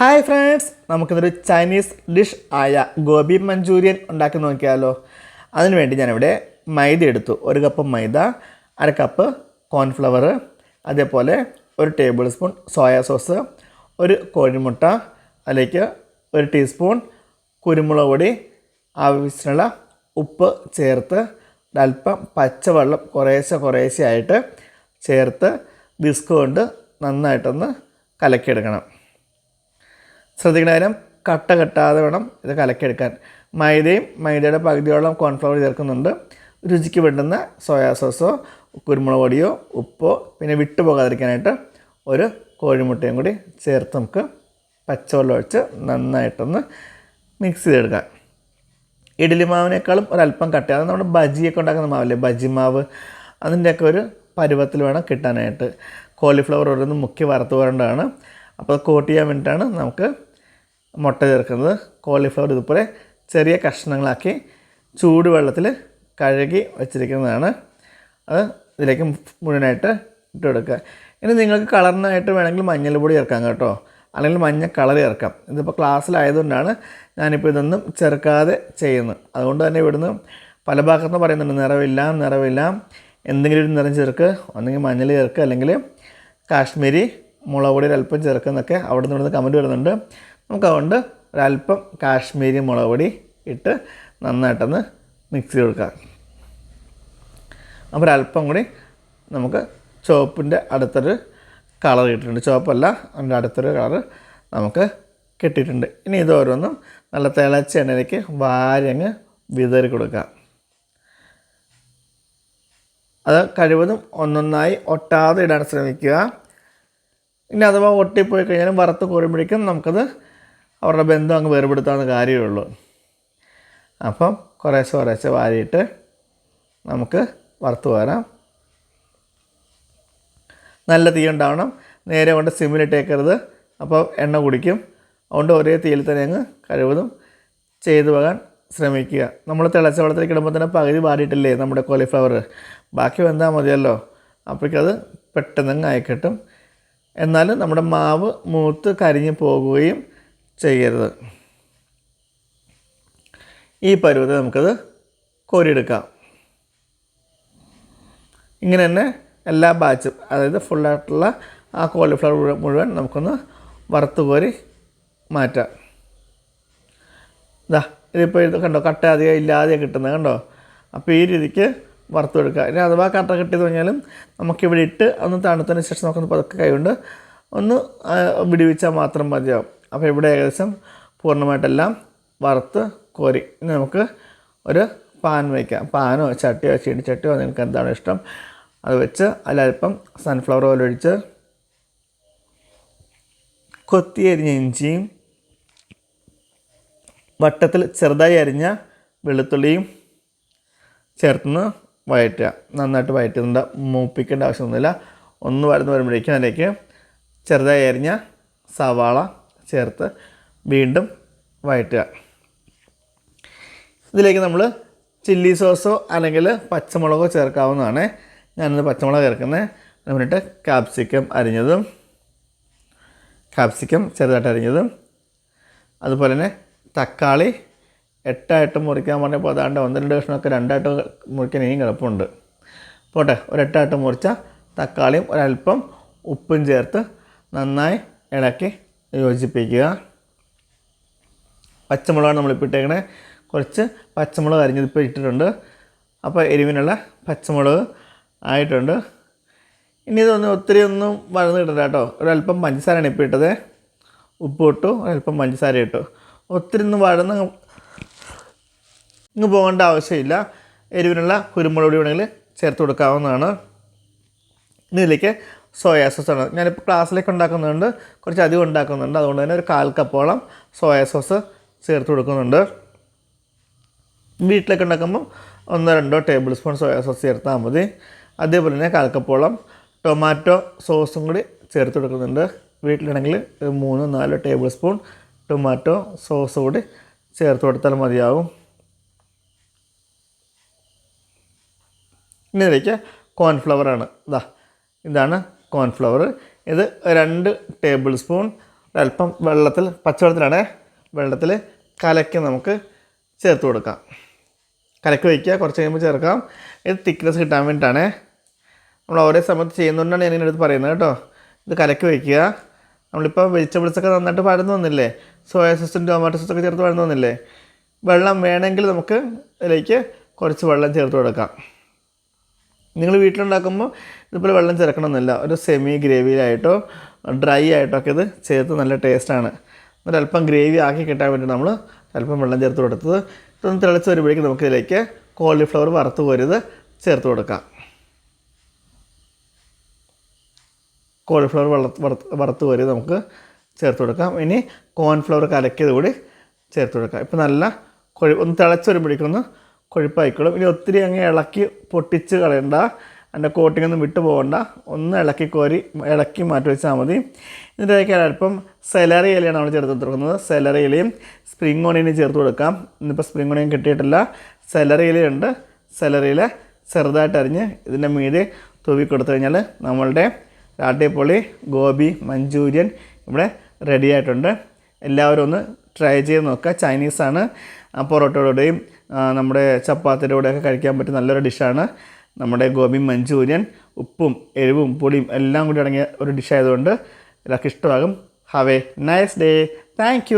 Hi friends നമുക്കിന്നൊരു Chinese dish ആയ gobi manchurian ഉണ്ടാക്കി നോക്കിയാലോ. അതിനുവേണ്ടി ഞാനിവിടെ മൈദ എടുത്തു. ഒരു കപ്പ് മൈദ അര കപ്പ് കോൺഫ്ലവർ അതേപോലെ ഒരു ടേബിൾ സ്പൂൺ സോയാ സോസ് ഒരു കോഴിമുട്ട അതിലേക്ക് ഒരു ടീസ്പൂൺ കുരുമുളക് പൊടി ആവശ്യത്തിനുള്ള ഉപ്പ് ചേർത്ത് അല്പം പച്ചവെള്ളം കുറേശ്ശെ കുറേശ്ശെ ആയിട്ട് ചേർത്ത് വിസ്ക് കൊണ്ട് നന്നായിട്ടൊന്ന് കലക്കിയെടുക്കണം. ശ്രദ്ധിക്കുന്ന കാര്യം കട്ട കെട്ടാതെ വേണം ഇത് കലക്കിയെടുക്കാൻ. മൈദയും മൈദയുടെ പകുതിയോളം കോൺഫ്ലവർ ചേർക്കുന്നുണ്ട്. രുചിക്ക് വേണ്ടുന്ന സോയാ സോസോ കുരുമുളക് പൊടിയോ ഉപ്പോ പിന്നെ വിട്ടു പോകാതിരിക്കാനായിട്ട് ഒരു കോഴിമുട്ടയും കൂടി ചേർത്ത് നമുക്ക് പച്ചവെള്ളം ഒഴിച്ച് നന്നായിട്ടൊന്ന് മിക്സ് ചെയ്തെടുക്കാം. ഇഡ്ഡലി മാവിനേക്കാളും ഒരല്പം കട്ട അത് നമ്മുടെ ബജിയൊക്കെ ഉണ്ടാക്കുന്ന മാവല്ലേ? ബജി മാവ്. അതിന്റെയൊക്കെ ഒരു പരുവത്തിൽ വേണം കിട്ടാനായിട്ട്. കോളിഫ്ലവർ ഓരോന്ന് മുക്കി വറുത്ത് വരേണ്ടതാണ് അപ്പോൾ കോട്ട് ചെയ്യാൻ വേണ്ടിയിട്ടാണ് നമുക്ക് മുട്ട ചേർക്കുന്നത് കോളിഫ്ലവർ ഇതുപോലെ ചെറിയ കഷ്ണങ്ങളാക്കി ചൂടുവെള്ളത്തിൽ കഴുകി വച്ചിരിക്കുന്നതാണ്. അത് ഇതിലേക്ക് മുഴുവനായിട്ട് ഇട്ട് കൊടുക്കുക ഇനി നിങ്ങൾക്ക് കളറിനായിട്ട് വേണമെങ്കിൽ മഞ്ഞൾപ്പൊടി ചേർക്കാം കേട്ടോ. അല്ലെങ്കിൽ മഞ്ഞ കളർ ചേർക്കാം. ഇതിപ്പോൾ ക്ലാസ്സിലായതുകൊണ്ടാണ് ഞാനിപ്പോൾ ഇതൊന്നും ചേർക്കാതെ ചെയ്യുന്നത്. അതുകൊണ്ട് തന്നെ ഇവിടുന്ന് പല ഭാഗത്തുനിന്ന് പറയുന്നുണ്ട് നിറവില്ല നിറവില്ല. എന്തെങ്കിലും ഒരു നിറം ചേർക്ക്. ഒന്നെങ്കിൽ മഞ്ഞൾ ചേർക്കുക അല്ലെങ്കിൽ കാശ്മീരി മുളക് പൊടി ഒരല്പം ചേർക്കുന്നൊക്കെ അവിടെ നിന്ന് ഇവിടുന്ന് കമന്റ് വരുന്നുണ്ട്. നമുക്ക് അതുകൊണ്ട് ഒരല്പം കാശ്മീരി മുളക് പൊടി ഇട്ട് നന്നായിട്ടൊന്ന് മിക്സ് ചെയ്ത് കൊടുക്കാം അപ്പോൾ ഒരല്പം കൂടി നമുക്ക് ചുവപ്പിന്റെ അടുത്തൊരു കളർ കിട്ടിയിട്ടുണ്ട്. ചുവപ്പല്ല അതിന്റെ അടുത്തൊരു കളർ നമുക്ക് കിട്ടിയിട്ടുണ്ട്. ഇനി ഇത് ഓരോന്നും നല്ല തിളച്ച എണ്ണയിലേക്ക് വാരങ്ങ് വിതറി കൊടുക്കാം. അത് കഴിവതും ഒന്നൊന്നായി ഒട്ടാതെ ഇടാൻ ശ്രമിക്കുക. ഇനി അഥവാ ഒട്ടിപ്പോയി കഴിഞ്ഞാലും വറുത്ത് കോരുമ്പോഴേക്കും നമുക്കത് അവരുടെ ബന്ധം അങ്ങ് വേർപെടുത്താവുന്ന കാര്യമുള്ളൂ അപ്പം കുറേശ്ശെ കുറേശ്ശെ വാരിയിട്ട് നമുക്ക് വറുത്ത് വരാം നല്ല തീ ഉണ്ടാവണം. നേരെ കൊണ്ട് സിമ്മിലിട്ടേക്കരുത് അപ്പോൾ എണ്ണ കുടിക്കും. അതുകൊണ്ട് ഒരേ തീയിൽ തന്നെ അങ്ങ് കഴിവതും ചെയ്തു പോകാൻ ശ്രമിക്കുക. നമ്മൾ തിളച്ച വെള്ളത്തിലേക്ക് ഇടുമ്പോൾ തന്നെ പകുതി വാടിയിട്ടില്ലേ നമ്മുടെ കോളിഫ്ലവർ? ബാക്കി വെന്താൽ മതിയല്ലോ. അപ്പോഴേക്കത് പെട്ടെന്ന് അങ്ങ് ആയിക്കിട്ടും എന്നാലും നമ്മുടെ മാവ് മൂത്ത് കരിഞ്ഞ് പോകുകയും ചെയ്യരുത്. ഈ പരുവത്തിൽ നമുക്കത് കോരിയെടുക്കാം. ഇങ്ങനെ തന്നെ എല്ലാ ബാച്ചും അതായത് ഫുള്ളായിട്ടുള്ള ആ കോളിഫ്ലവർ മുഴുവൻ നമുക്കൊന്ന് വറുത്ത് കോരി മാറ്റാം. ഇതാ ഇതിപ്പോൾ ഇത് കണ്ടോ കട്ട അധികം ഇല്ലാതെ കിട്ടുന്നത് കണ്ടോ? അപ്പോൾ ഈ രീതിക്ക് വറുത്തെടുക്കുക ഇനി അഥവാ കട്ട കിട്ടിയെന്ന് പറഞ്ഞാലും നമുക്കിവിടെ ഇട്ട് ഒന്ന് തണുത്തതിന് ശേഷം നമുക്കൊന്ന് പതുക്കെ കൈകൊണ്ട് ഒന്ന് വിടിവിച്ചാൽ മാത്രം മതിയാവും. അപ്പോൾ ഇവിടെ ഏകദേശം പൂർണമായിട്ടെല്ലാം വറുത്ത് കോരി. ഇനി നമുക്ക് ഒരു പാൻ വയ്ക്കാം പാനോ ചട്ടിയോ ചീനിച്ചട്ടിയോ നിങ്ങൾക്ക് എന്താണ് ഇഷ്ടം? അത് വെച്ച് അതിലൽപ്പം സൺഫ്ലവർ ഓയിൽ ഒഴിച്ച് കൊത്തി അരിഞ്ഞ ഇഞ്ചിയും വട്ടത്തിൽ ചെറുതായി അരിഞ്ഞ വെളുത്തുള്ളിയും ചേർത്തുനിന്ന് വഴറ്റുക. നന്നായിട്ട് വഴറ്റുന്നുണ്ട്. മൂപ്പിക്കേണ്ട ആവശ്യമൊന്നുമില്ല. ഒന്ന് വരുന്ന വരുമ്പോഴേക്കും അതിലേക്ക് ചെറുതായി അരിഞ്ഞ സവാള ചേർത്ത് വീണ്ടും വഴറ്റുക. ഇതിലേക്ക് നമ്മൾ ചില്ലി സോസോ അല്ലെങ്കിൽ പച്ചമുളകോ ചേർക്കാവുന്നതാണ്. ഞാനിത് പച്ചമുളക് ചേർക്കുന്നത് എന്നിട്ട് കാപ്സിക്കം അരിഞ്ഞതും കാപ്സിക്കം ചെറുതായിട്ട് അരിഞ്ഞതും അതുപോലെ തന്നെ തക്കാളി എട്ടായിട്ട് മുറിക്കാൻ പറഞ്ഞപ്പോൾ അതാണ്ട് ഒന്ന് രണ്ട് കഷ്ണമൊക്കെ രണ്ടായിട്ട് മുറിക്കാൻ ഇനിയും കിടപ്പുണ്ട് പോട്ടെ ഒരു എട്ടായിട്ട് മുറിച്ച തക്കാളിയും ഒരല്പം ഉപ്പും ചേർത്ത് നന്നായി ഇളക്കി യോജിപ്പിക്കുക. പച്ചമുളകാണ് നമ്മളിപ്പോൾ ഇട്ടേക്കണേ കുറച്ച് പച്ചമുളക് അരിഞ്ഞതിപ്പോൾ ഇട്ടിട്ടുണ്ട്. അപ്പോൾ എരിവിനുള്ള പച്ചമുളക് ആയിട്ടുണ്ട്. ഇനി ഇതൊന്നും ഒത്തിരി ഒന്നും വഴന്ന് കിട്ടില്ല കേട്ടോ. ഒരല്പം പഞ്ചസാരയാണ് ഇപ്പോൾ ഇട്ടത്. ഉപ്പ് ഇട്ടു ഒരല്പം പഞ്ചസാര ഇട്ടു. ഒത്തിരി ഒന്നും വഴന്ന് ഇങ്ങ് പോകേണ്ട ആവശ്യമില്ല. എരിവിനുള്ള കുരുമുളക് പൊടി വേണമെങ്കിൽ ചേർത്ത് കൊടുക്കാവുന്നതാണ്. ഇതിലേക്ക് സോയാ സോസ് ആണ്. ഞാനിപ്പോൾ ക്ലാസ്സിലേക്ക് ഉണ്ടാക്കുന്നുണ്ട് കുറച്ച് അധികം ഉണ്ടാക്കുന്നുണ്ട്. അതുകൊണ്ട് തന്നെ ഒരു കാൽ കപ്പോളം സോയാ സോസ് ചേർത്ത് കൊടുക്കുന്നുണ്ട്. വീട്ടിലൊക്കെ ഉണ്ടാക്കുമ്പോൾ ഒന്നോ രണ്ടോ ടേബിൾ സ്പൂൺ സോയാ സോസ് ചേർത്താൽ മതി. അതേപോലെ തന്നെ കാൽ കപ്പോളം ടൊമാറ്റോ സോസും കൂടി ചേർത്ത് കൊടുക്കുന്നുണ്ട്. വീട്ടിലാണെങ്കിൽ മൂന്നോ നാലോ ടേബിൾ സ്പൂൺ ടൊമാറ്റോ സോസ് കൂടി ചേർത്ത് കൊടുത്താൽ മതിയാവും. ഇനി ഇതിലേക്ക് കോൺഫ്ലവറാണ് ഇതാ ഇതാണ് കോൺഫ്ലവർ. ഇത് രണ്ട് ടേബിൾ സ്പൂൺ. ഒരല്പം വെള്ളത്തിൽ പച്ചവെള്ളത്തിലാണ് വെള്ളത്തിൽ കലക്കി നമുക്ക് ചേർത്ത് കൊടുക്കാം. കലക്കി വയ്ക്കുക കുറച്ച് കഴിയുമ്പോൾ ചേർക്കാം. ഇത് തിക്നെസ് കിട്ടാൻ വേണ്ടിയിട്ടാണ്. നമ്മൾ ഓരോ സമയത്ത് ചെയ്യുന്നതുകൊണ്ടാണ് ഞാൻ ഇതിനടുത്ത് പറയുന്നത് കേട്ടോ. ഇത് കലക്കി വയ്ക്കുക. നമ്മളിപ്പോൾ വെജിറ്റബിൾസൊക്കെ നന്നായിട്ട് പഴന്നു വന്നില്ലേ? സോയ സോസും ടൊമാറ്റോ സോസൊക്കെ ചേർത്ത് പഴന്നു വന്നില്ലേ? വെള്ളം വേണമെങ്കിൽ നമുക്ക് ഇതിലേക്ക് കുറച്ച് വെള്ളം ചേർത്ത് കൊടുക്കാം. നിങ്ങൾ വീട്ടിലുണ്ടാക്കുമ്പോൾ ഇതുപോലെ വെള്ളം ചേർക്കണമെന്നില്ല. ഒരു സെമി ഗ്രേവിയിലായിട്ടോ ഡ്രൈ ആയിട്ടോ ഒക്കെ ഇത് ചേർത്ത് നല്ല ടേസ്റ്റാണ് അല്പം ഗ്രേവി ആക്കി കിട്ടാൻ വേണ്ടി നമ്മൾ അല്പം വെള്ളം ചേർത്ത് കൊടുത്തത്. ഇതൊന്ന് തിളച്ച് വരുമ്പോഴേക്കും നമുക്കിതിലേക്ക് കോളിഫ്ലവർ വറുത്ത് പോരുത് ചേർത്ത് കൊടുക്കാം. കോളിഫ്ലവർ വറുത്ത് വറുത്ത് വറുത്ത് നമുക്ക് ചേർത്ത് കൊടുക്കാം. ഇനി കോൺഫ്ലവർ കലക്കിയത് കൂടി ചേർത്ത് കൊടുക്കാം. ഇപ്പം നല്ല കൊഴി ഒന്ന് തിളച്ച് വരുമ്പോഴേക്കും ഒന്ന് കൊഴുപ്പായിക്കോളും. ഇനി ഒത്തിരി അങ്ങ് ഇളക്കി പൊട്ടിച്ച് കളയണ്ട. അതിന്റെ കോട്ടിംഗ് ഒന്നും വിട്ടു പോകണ്ട. ഒന്ന് ഇളക്കി കോരി ഇളക്കി മാറ്റി വെച്ചാൽ മതി. ഇതിന്റെയൊക്കെ അല്പം സെലറി ഇലയാണ് നമ്മൾ ചേർത്ത് കൊടുക്കുന്നത് സെലറി ഇലയും സ്പ്രിംഗ് ഓണിയനും ചേർത്ത് കൊടുക്കാം. ഇന്നിപ്പോൾ സ്പ്രിംഗ് ഓണിയൻ കിട്ടിയിട്ടില്ല. സെലറി ഇലയുണ്ട് സെലറി ഇല ചെറുതായിട്ട് അരിഞ്ഞ് ഇതിന്റെ മീതെ തൂവി കൊടുത്തു കഴിഞ്ഞാൽ നമ്മളുടെ രാട്ടിപ്പൊളി ഗോബി മഞ്ചൂരിയൻ ഇവിടെ റെഡി ആയിട്ടുണ്ട്. എല്ലാവരും ഒന്ന് ട്രൈ ചെയ്ത് നോക്കുക. ചൈനീസാണ് പൊറോട്ടയോടെയും നമ്മുടെ ചപ്പാത്തിയുടെ കൂടെയൊക്കെ കഴിക്കാൻ പറ്റിയ നല്ലൊരു ഡിഷാണ്. നമ്മുടെ ഗോബി മഞ്ചൂരിയൻ ഉപ്പും എരിവും പൊടിയും എല്ലാം കൂടി അടങ്ങിയ ഒരു ഡിഷായതുകൊണ്ട് എല്ലാവർക്കും ഇഷ്ടമാകും. Have a nice day thank